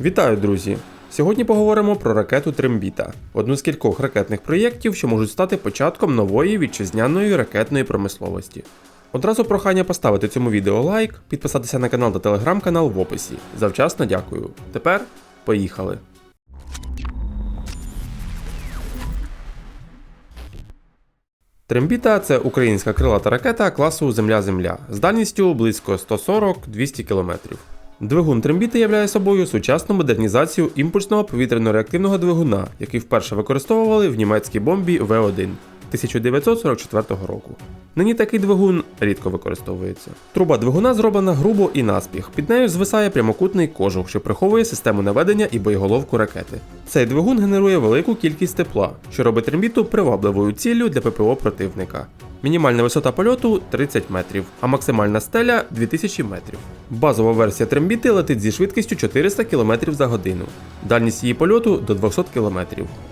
Вітаю, друзі! Сьогодні поговоримо про ракету Трембіта, одну з кількох ракетних проєктів, що можуть стати початком нової вітчизняної ракетної промисловості. Одразу прохання поставити цьому відео лайк, підписатися на канал та телеграм-канал в описі. Завчасно дякую. Тепер поїхали. Трембіта це українська крилата ракета класу Земля-Земля з дальністю близько 140-200 км. Двигун Трембіти являє собою сучасну модернізацію імпульсного повітряно-реактивного двигуна, який вперше використовували в німецькій бомбі В1 1944 року. Нині такий двигун рідко використовується. Труба двигуна зроблена грубо і наспіх. Під нею звисає прямокутний кожух, що приховує систему наведення і боєголовку ракети. Цей двигун генерує велику кількість тепла, що робить трембіту привабливою ціллю для ППО противника. Мінімальна висота польоту 30 метрів, а максимальна стеля 2000 метрів. Базова версія трембіти летить зі швидкістю 400 км за годину. Дальність її польоту до 200 км.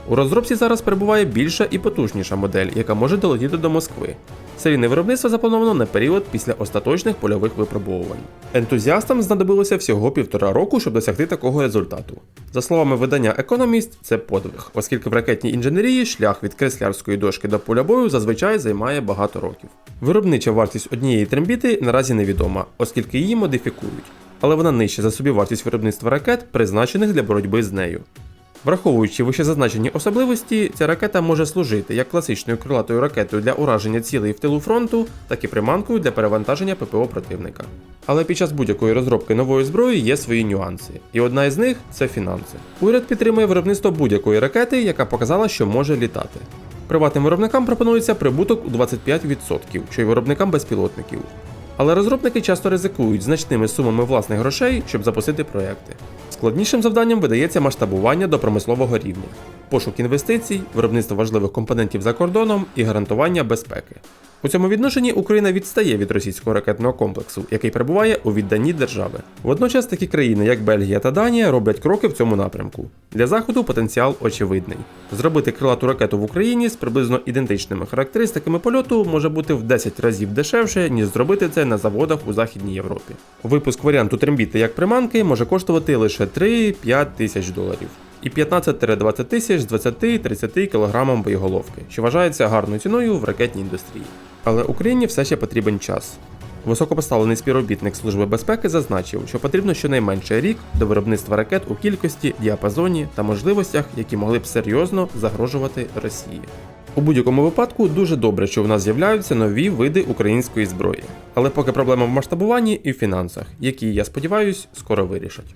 У розробці зараз перебуває більша і потужніша модель, яка може долетіти до Москви. Серійне виробництво заплановано на період після остаточних польових випробовувань. Ентузіастам знадобилося всього півтора року, щоб досягти такого результату. За словами видання Economist, це подвиг, оскільки в ракетній інженерії шлях від креслярської дошки до поля бою зазвичай займає багато років. Виробнича вартість однієї трембіти наразі невідома, оскільки її модифікують, але вона нижча за собівартість виробництва ракет, призначених для боротьби з нею. Враховуючи вищезазначені особливості, ця ракета може служити як класичною крилатою ракетою для ураження цілей в тилу фронту, так і приманкою для перевантаження ППО противника. Але під час будь-якої розробки нової зброї є свої нюанси, і одна із них це фінанси. Уряд підтримує виробництво будь-якої ракети, яка показала, що може літати. Приватним виробникам пропонується прибуток у 25%, що й виробникам безпілотників. Але розробники часто ризикують значними сумами власних грошей, щоб запустити проекти. Складнішим завданням видається масштабування до промислового рівня, пошук інвестицій, виробництво важливих компонентів за кордоном і гарантування безпеки. У цьому відношенні Україна відстає від російського ракетного комплексу, який перебуває у відданні держави. Водночас такі країни, як Бельгія та Данія, роблять кроки в цьому напрямку. Для заходу потенціал очевидний. Зробити крилату ракету в Україні з приблизно ідентичними характеристиками польоту може бути в 10 разів дешевше, ніж зробити це на заводах у Західній Європі. Випуск варіанту трембіти як приманки може коштувати лише 3-5 тисяч доларів. І 15-20 тисяч з 20-30 кг боєголовки, що вважається гарною ціною в ракетній індустрії. Але Україні все ще потрібен час. Високопоставлений співробітник Служби безпеки зазначив, що потрібно щонайменше рік до виробництва ракет у кількості, діапазоні та можливостях, які могли б серйозно загрожувати Росії. У будь-якому випадку дуже добре, що в нас з'являються нові види української зброї. Але поки проблема в масштабуванні і в фінансах, які, я сподіваюсь, скоро вирішать.